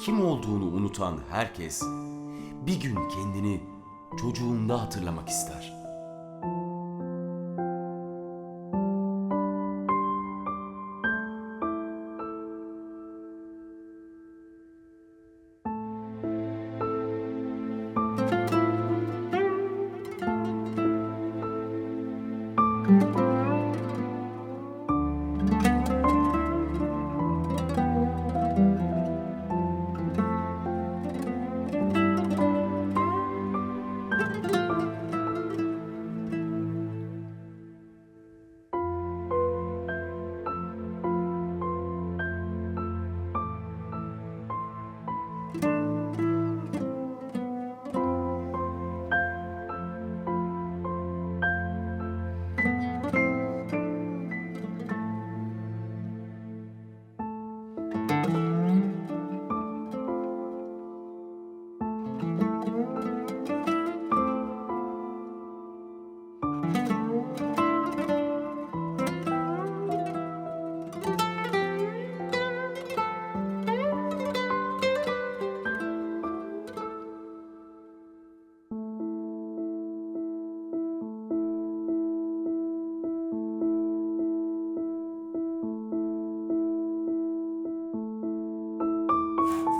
kim olduğunu unutan herkes bir gün kendini çocuğunda hatırlamak ister. Buyurun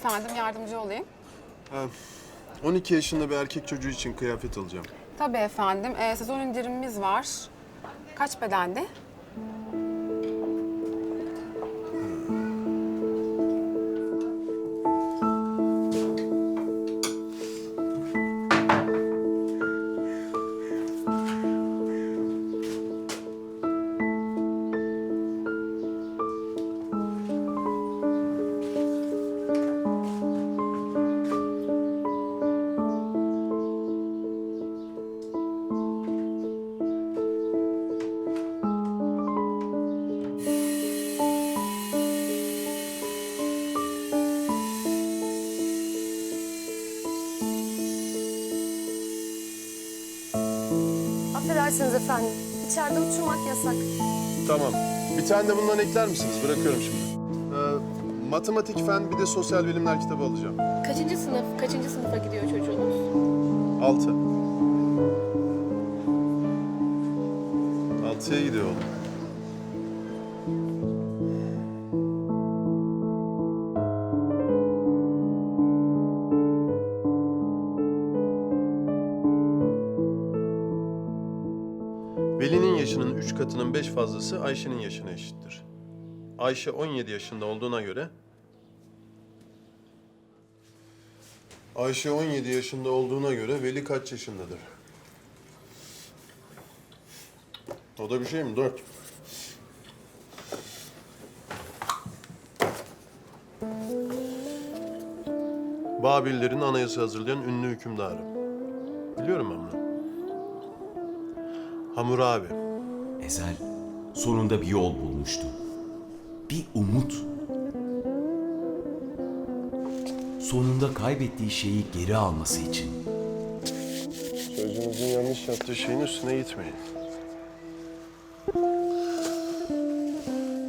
efendim yardımcı olayım. Ha, 12 yaşında bir erkek çocuğu için kıyafet alacağım. Tabii efendim. Ee, sezon indirimimiz var. Kaç bedendi? Affedersiniz efendim. İçeride uçurmak yasak. Tamam. Bir tane de bundan ekler misiniz? Bırakıyorum şimdi. Ee, matematik, fen bir de sosyal bilimler kitabı alacağım. Kaçıncı sınıf, kaçıncı sınıfa gidiyor çocuğunuz? 6. 6'ya gidiyor oğlum. Üç katının beş fazlası Ayşe'nin yaşına eşittir. Ayşe 17 yaşında olduğuna göre... Ayşe 17 yaşında olduğuna göre Veli kaç yaşındadır? O da bir şey mi? Dört. Babillerin anayasa hazırlayan ünlü hükümdarı. Biliyorum ben bunu. Hammurabi. Ezel sonunda bir yol bulmuştu. Bir umut. Sonunda kaybettiği şeyi geri alması için. Sözünüzün yanlış yaptığı şeyin üstüne gitmeyin.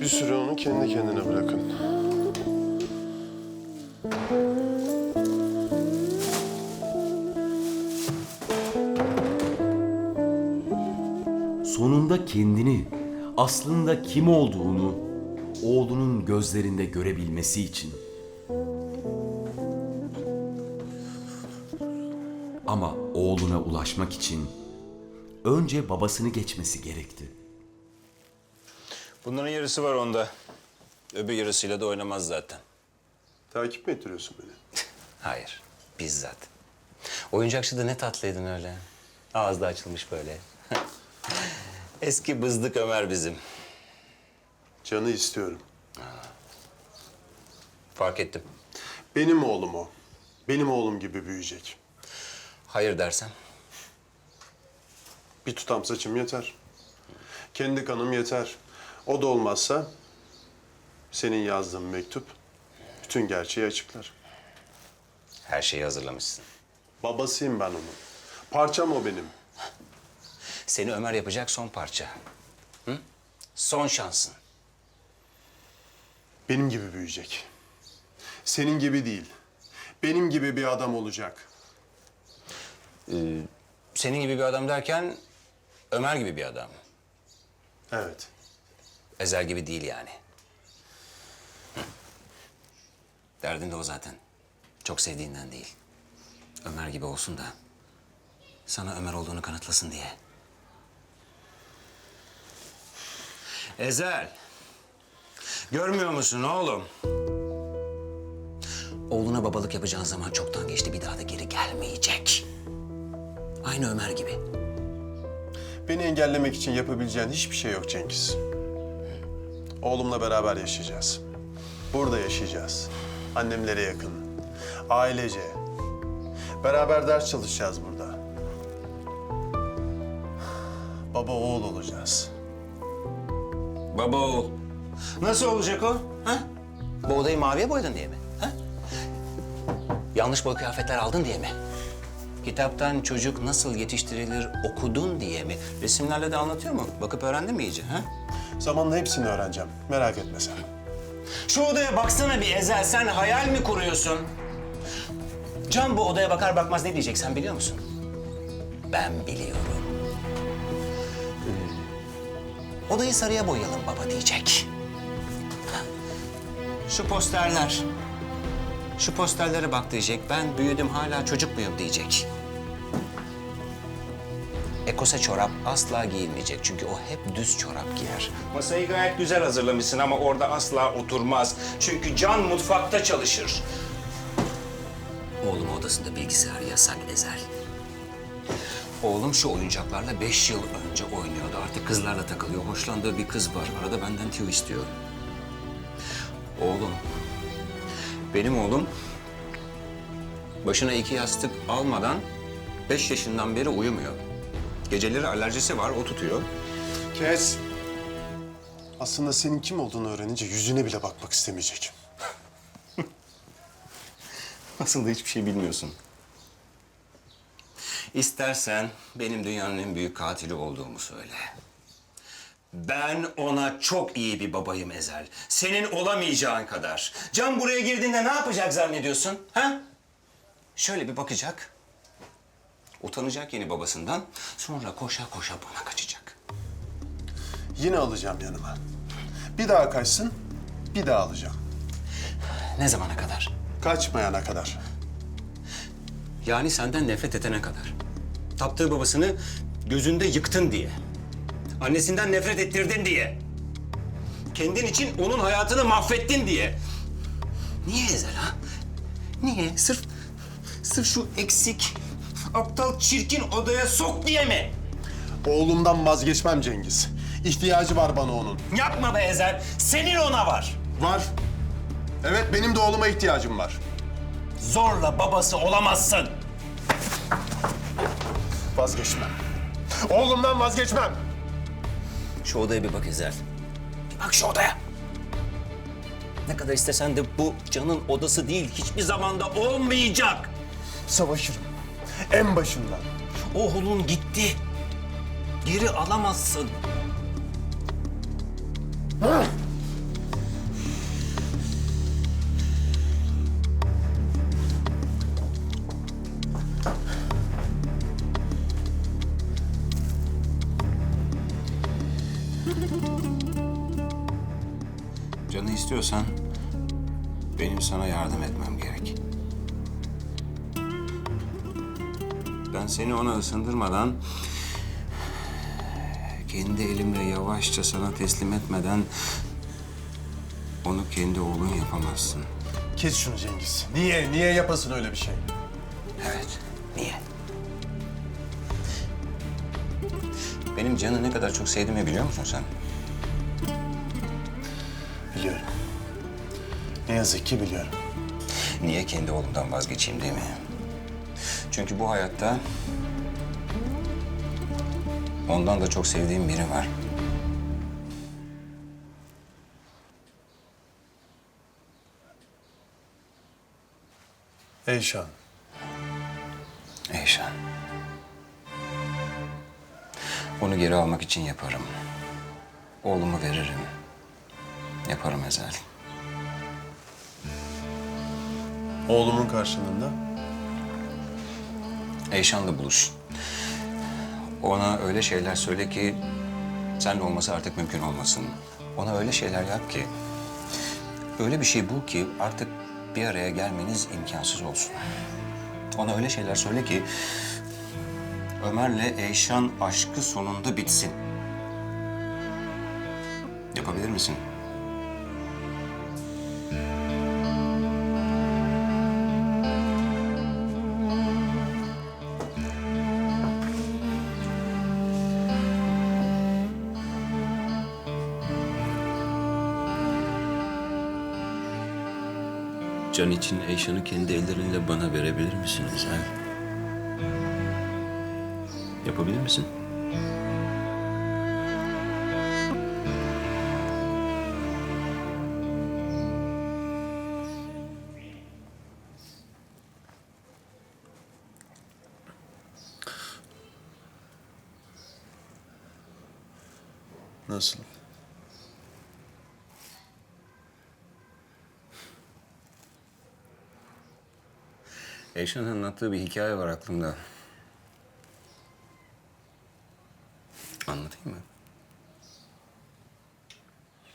Bir süre onu kendi kendine bırakın. Sonunda kendini, aslında kim olduğunu oğlunun gözlerinde görebilmesi için. Ama oğluna ulaşmak için önce babasını geçmesi gerekti. Bunların yarısı var onda. Öbür yarısıyla da oynamaz zaten. Takip mi ettiriyorsun beni? Hayır, bizzat. Oyuncakçıda ne tatlıydın öyle. Ağızda açılmış böyle. Eski bızdık Ömer bizim. Canı istiyorum. Fark ettim. Benim oğlum o. Benim oğlum gibi büyüyecek. Hayır dersem. Bir tutam saçım yeter. Kendi kanım yeter. O da olmazsa senin yazdığın mektup bütün gerçeği açıklar. Her şeyi hazırlamışsın. Babasıyım ben onun. Parçam o benim. Seni Ömer yapacak son parça. Hı? Son şansın. Benim gibi büyüyecek. Senin gibi değil. Benim gibi bir adam olacak. Senin gibi bir adam derken Ömer gibi bir adam. Evet. Ezel gibi değil yani. Hı. Derdin de o zaten. Çok sevdiğinden değil. Ömer gibi olsun da sana Ömer olduğunu kanıtlasın diye. Ezel. Görmüyor musun oğlum? Oğluna babalık yapacağın zaman çoktan geçti. Bir daha da geri gelmeyecek. Aynı Ömer gibi. Beni engellemek için yapabileceğin hiçbir şey yok Cengiz. Oğlumla beraber yaşayacağız. Burada yaşayacağız. Annemlere yakın. Ailece. Beraber ders çalışacağız burada. Baba oğul olacağız. Baba oğul. Nasıl olacak o? Ha? Bu odayı maviye boyadın diye mi? Ha? Yanlış boy kıyafetler aldın diye mi? Kitaptan çocuk nasıl yetiştirilir okudun diye mi? Resimlerle de anlatıyor mu? Bakıp öğrendin mi iyice? Ha? Zamanla hepsini öğreneceğim. Merak etme sen. Şu odaya baksana bir Ezel. Sen hayal mi kuruyorsun? Can bu odaya bakar bakmaz ne diyecek sen biliyor musun? Ben biliyorum. Odayı sarıya boyayalım baba diyecek. Şu posterler. Şu posterlere bak diyecek. Ben büyüdüm hala çocuk muyum diyecek. Ekose çorap asla giyilmeyecek çünkü o hep düz çorap giyer. Masayı gayet güzel hazırlamışsın ama orada asla oturmaz. Çünkü Can mutfakta çalışır. Oğlum odasında bilgisayar yasak ezel. Oğlum şu oyuncaklarla beş yıl önce oynuyordu. Artık kızlarla takılıyor. Hoşlandığı bir kız var. Arada benden tüyo istiyor. Oğlum. Benim oğlum başına iki yastık almadan beş yaşından beri uyumuyor. Geceleri alerjisi var, o tutuyor. Kes. Aslında senin kim olduğunu öğrenince yüzüne bile bakmak istemeyecek. Aslında hiçbir şey bilmiyorsun. İstersen benim dünyanın en büyük katili olduğumu söyle. Ben ona çok iyi bir babayım Ezel. Senin olamayacağın kadar. Can buraya girdiğinde ne yapacak zannediyorsun? Ha? Şöyle bir bakacak. Utanacak yeni babasından. Sonra koşa koşa bana kaçacak. Yine alacağım yanıma. Bir daha kaçsın, bir daha alacağım. Ne zamana kadar? Kaçmayana kadar. Yani senden nefret edene kadar. Taptığı babasını gözünde yıktın diye. Annesinden nefret ettirdin diye. Kendin için onun hayatını mahvettin diye. Niye Ezel ha? Niye? Sırf, sırf şu eksik, aptal, çirkin odaya sok diye mi? Oğlumdan vazgeçmem Cengiz. İhtiyacı var bana onun. Yapma be Ezel. Senin ona var. Var. Evet, benim de oğluma ihtiyacım var. Zorla babası olamazsın. Vazgeçmem. Oğlumdan vazgeçmem. Şu odaya bir bak Ezel. Bir bak şu odaya. Ne kadar istesen de bu canın odası değil. Hiçbir zamanda olmayacak. Savaşırım. En başından. Oğlun gitti. Geri alamazsın. İstiyorsan benim sana yardım etmem gerek. Ben seni ona ısındırmadan kendi elimle yavaşça sana teslim etmeden onu kendi oğlun yapamazsın. Kes şunu Cengiz. Niye? Niye yapasın öyle bir şey? Evet. Niye? Benim Can'ı ne kadar çok sevdiğimi biliyor musun sen? Yazık ki biliyorum. Niye kendi oğlumdan vazgeçeyim değil mi? Çünkü bu hayatta ondan da çok sevdiğim biri var. Eyşan. Eyşan. Onu geri almak için yaparım. Oğlumu veririm. Yaparım Ezel. Oğlumun karşılığında. Eyşan'la buluş. Ona öyle şeyler söyle ki senle olması artık mümkün olmasın. Ona öyle şeyler yap ki öyle bir şey bul ki artık bir araya gelmeniz imkansız olsun. Ona öyle şeyler söyle ki Ömer'le Eyşan aşkı sonunda bitsin. Yapabilir misin? Can için Eyşan'ı kendi ellerinle bana verebilir misin Ezel? Yapabilir misin? Nasıl? Eyşan'ın anlattığı bir hikaye var aklımda.